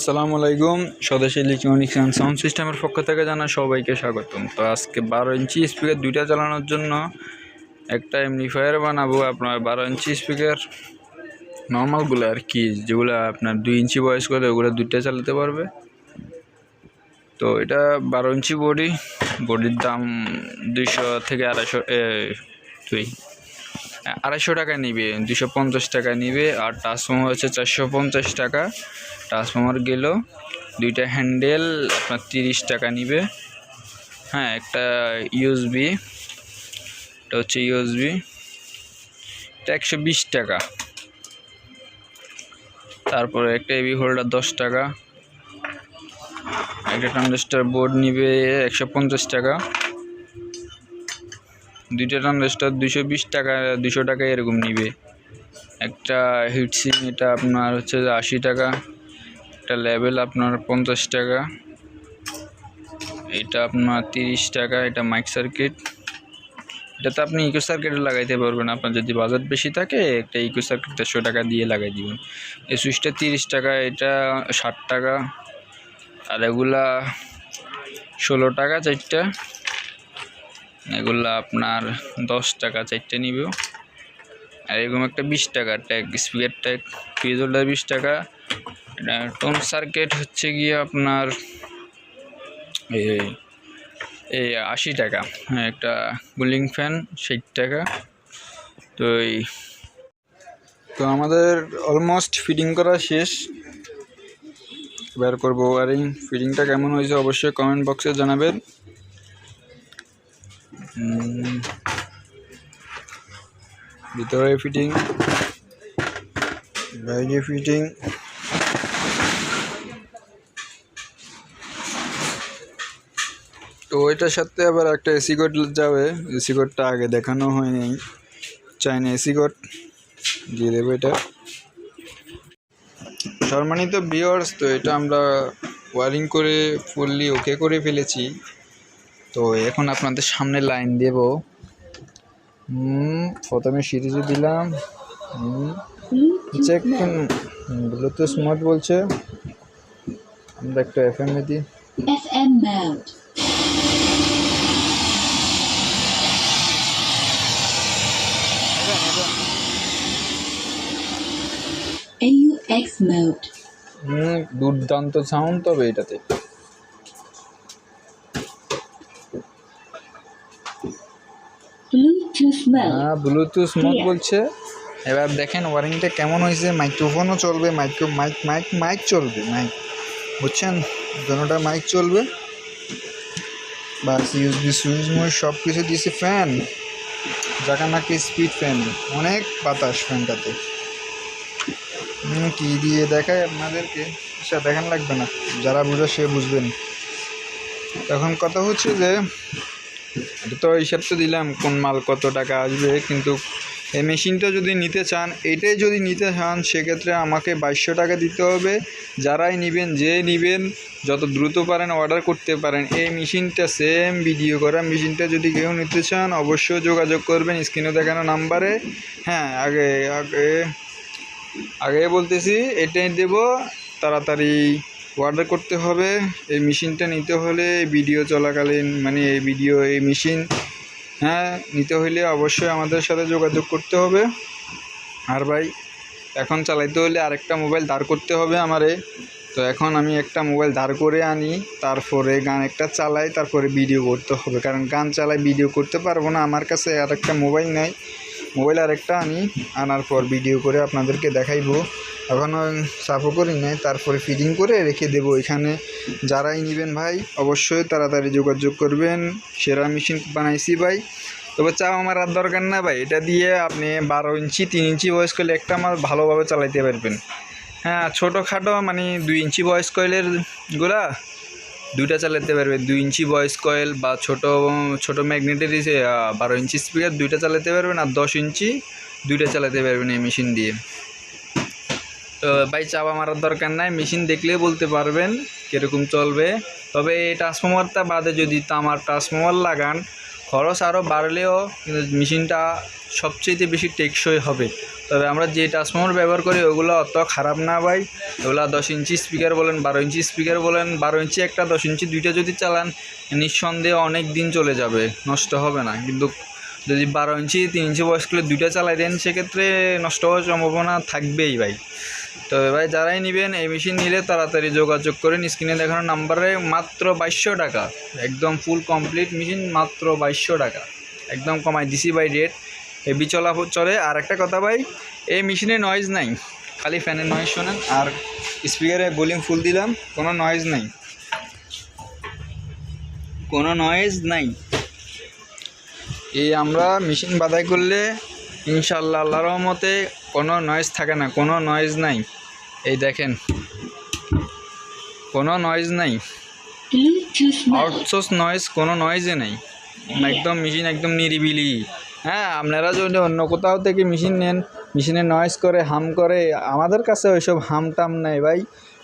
আসসালামু আলাইকুম। স্বদেশী electronics and sound সিস্টেমের পক্ষ থেকে জানা সবাইকে স্বাগতম। তো আজকে বারো ইঞ্চি স্পিকার দুইটা চালানোর জন্য একটা এমনিফায়ার বানাবো আপনার বারো ইঞ্চি স্পিকার। নর্মালগুলো আর কি, যেগুলো আপনার দুই ইঞ্চি বয়স করে, ওগুলো দুইটা চালাতে পারবে। তো এটা বারো ইঞ্চি বডি বডির দাম দুইশো থেকে আড়াইশো দুই আড়াইশো টাকা নিবে, দুশো পঞ্চাশ টাকা নিবে, আর ট্রান্সফর্মার হচ্ছে চারশো পঞ্চাশ টাকা। ট্রান্সফর্মার গেল, দুইটা হ্যান্ডেল আপনার তিরিশ টাকা নিবে। হ্যাঁ একটা ইউএসবি এটা হচ্ছে ইউএসবি এটা একশো বিশ টাকা। তারপরে একটা এবি হোল্ডার দশ টাকা। একটা ট্রানজিস্টার বোর্ড নিবে একশো পঞ্চাশ টাকা। দুইটা ট্রানজিস্টার দুশো বিশ টাকা দুশো টাকা এরকম নিবে। একটা হিটসিং এটা আপনার হচ্ছে আশি টাকা। একটা লেভেল আপনার পঞ্চাশ টাকা। এটা আপনার তিরিশ টাকা, এটা মাইক সার্কিট এটাতে আপনি ইকো সার্কিটে লাগাইতে পারবেন। আপনার যদি বাজেট বেশি থাকে, একটা ইকো সার্কিট দেড়শো টাকা দিয়ে লাগাই দিবেন। এই সুইচটা তিরিশ টাকা, এটা ষাট টাকা। আর এগুলা ষোলো টাকা চারটা। এগুলা আপনার দশ টাকা চারটে নিবে। আর এরকম একটা বিশ টাকা tag speaker tag fridge holder বিশ টাকা। টোন সার্কিট হচ্ছে গিয়ে আপনার এই এই আশি টাকা। হ্যাঁ একটা কুলিং ফ্যান ষাট টাকা। তো এই, তো আমাদের অলমোস্ট ফিটিং করা শেষ। বের করব ওয়ারিং ফিটিংটা কেমন হয়েছে অবশ্যই কমেন্ট বক্সে জানাবেন। ভিতরে ফিটিং বাইরে ফিটিং তো ওইটার সাথে আবার একটা এসি কোড যাবে। এসি কোডটা আগে দেখানো হয়নি। China AC code. দিয়ে দেবো এটা। সম্মানিত বিয়ার্স তো এটা আমরা ওয়ারিং করে ফুললি ওকে করে ফেলেছি। তো এখন আপনাদের সামনে লাইন দেব। প্রথমে সিরিজে দিলাম। চেক ব্লুটুথ স্মার্ট বলছে। আমরা একটা এফ এম এ দিই। দুর্দান্ত সাউন্ড তবে এটাতে। হ্যাঁ ব্লুটুথ স্মুথ বলছে। এবার দেখেন ওয়ারিংটা কেমন হয়েছে? মাইক্রোফোনও চলবে মাইক্রো মাইক মাইক মাইক চলবে মাইক বুঝছেন? দুটোটা মাইক চলবে। বাস ইউএসবি সুইচ মুইচ সব কিছু দিয়েছে ফ্যান যাকে নাকি স্পিড ফ্যান অনেক বাতাস ফ্যানটাতে কি দিয়ে দেখায় আপনাদেরকে? সেটা দেখান লাগবে না। যারা বুঝে সে বুঝবেন। এখন কথা হচ্ছে যে তো হিসাব তো দিলাম কোন মাল কত টাকা আসবে, কিন্তু এই মেশিনটা যদি নিতে চান, এটাই যদি নিতে চান, সেক্ষেত্রে আমাকে বাইশশো টাকা দিতে হবে। যারাই নেবেন, যে নেবেন, যত দ্রুত পারেন অর্ডার করতে পারেন। এই মেশিনটা সেম ভিডিও করা। মেশিনটা যদি কেউ নিতে চান, অবশ্যই যোগাযোগ করবেন স্ক্রিনে দেখানো নাম্বারে হ্যাঁ আগে আগে আগে বলতেছি, এটাই দেব। তাড়াতাড়ি অর্ডার করতে হবে। এই মেশিনটা নিতে হলে ভিডিও চলাকালীন মানে এই ভিডিও এই মেশিন হ্যাঁ নিতে হলে অবশ্যই আমাদের সাথে যোগাযোগ করতে হবে। আর ভাই, এখন চালাইতে হলে আরেকটা মোবাইল দাঁড় করতে হবে আমারে। তো এখন আমি একটা মোবাইল দাঁড় করে আনি, তারপরে গান একটা চালাই, তারপরে ভিডিও করতে হবে। কারণ গান চালাই ভিডিও করতে পারব না। আমার কাছে আর একটা মোবাইল নাই। মোবাইল আরেকটা আনি, আনার পর ভিডিও করে আপনাদেরকে দেখাইবো। এখনও সাফও করি নাই, তারপরে ফিটিং করে রেখে দেবো এখানে। যারাই নেবেন ভাই, অবশ্যই তাড়াতাড়ি যোগাযোগ করবেন। সেরা মেশিন বানাইছি ভাই। তবে চাও আমার আর দরকার না ভাই, এটা দিয়ে আপনি বারো ইঞ্চি, তিন ইঞ্চি বয়স করলে একটা মাল ভালোভাবে চালাইতে পারবেন। হ্যাঁ ছোটোখাটো মানে দুই ইঞ্চি বয়স কয়েলেরগুলা দুইটা চালাতে পারবে। দুই ইঞ্চি ভয়েস কয়েল বা ছোট ছোট ম্যাগনেটের বারো ইঞ্চি স্পিকার দুইটা চালাতে পারবেন আর দশ ইঞ্চি দুইটা চালাতে পারবেন এই মেশিন দিয়ে। তো ভাই, চাপা মারার দরকার নাই। মেশিন দেখলেই বলতে পারবেন কীরকম চলবে। তবে এই ট্রান্সফর্মারটা বাদে যদি তামার ট্রান্সফর্মার লাগান, খরচ আরও বাড়লেও কিন্তু মেশিনটা সবচেয়ে বেশি টেকসই হবে। তবে আমরা যে ট্রান্সফর্মার ব্যবহার করি, ওগুলো অত খারাপ না ভাই। ওগুলো দশ ইঞ্চি স্পিকার বলেন, বারো ইঞ্চি স্পিকার বলেন, বারো ইঞ্চি একটা দশ ইঞ্চি দুইটা যদি চালান, নিঃসন্দেহে অনেক দিন চলে যাবে, নষ্ট হবে না। কিন্তু যদি বারো ইঞ্চি, তিন ইঞ্চি বয়স করলে দুইটা চালাই দেন, সেক্ষেত্রে নষ্ট হওয়ার সম্ভাবনা থাকবেই ভাই। তবে ভাই, যারাই নেবেন, এই মেশিন নিলে তাড়াতাড়ি যোগাযোগ করেন। স্ক্রিনে দেখানো নাম্বারে মাত্র বাইশশো টাকা। একদম ফুল কমপ্লিট মেশিন মাত্র বাইশশো টাকা। একদম কমাই দিছি ভাই রেট হেভি চলা চলে। আর একটা কথা ভাই, এই মেশিনে নয়েজ নাই। খালি ফ্যানের নয়েজ শোনেন। আর স্পিকারে ভলিউম ফুল দিলাম, কোনো নয়েজ নাই। কোনো নয়েজ নাই। এই আমরা মেশিন বাদাই করলে ইনশাল্লাহ, আল্লাহর রহমতে কোনো নয়েজ থাকে না, কোনো নয়েজ নাই। এই দেখেন। কোনো নয়েজ নাই। আউটসোর্স নয়েজ কোনো নয়েজে নেই। একদম মেশিন একদম নিরিবিলি। হ্যাঁ আপনারা যদি অন্য কোথাও থেকে মেশিন নেন মেশিনে নয়েজ করে হাম করে, আমাদের কাছে ওইসব হাম টাম নেই ভাই।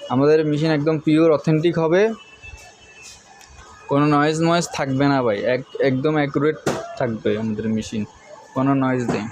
আমাদের মেশিন একদম পিওর অথেন্টিক হবে। কোনো নয়েজ নয়েজ থাকবে না ভাই। এক, একদম অ্যাকুরেট থাকবে আমাদের মেশিন কোনো নয়েজ নেই।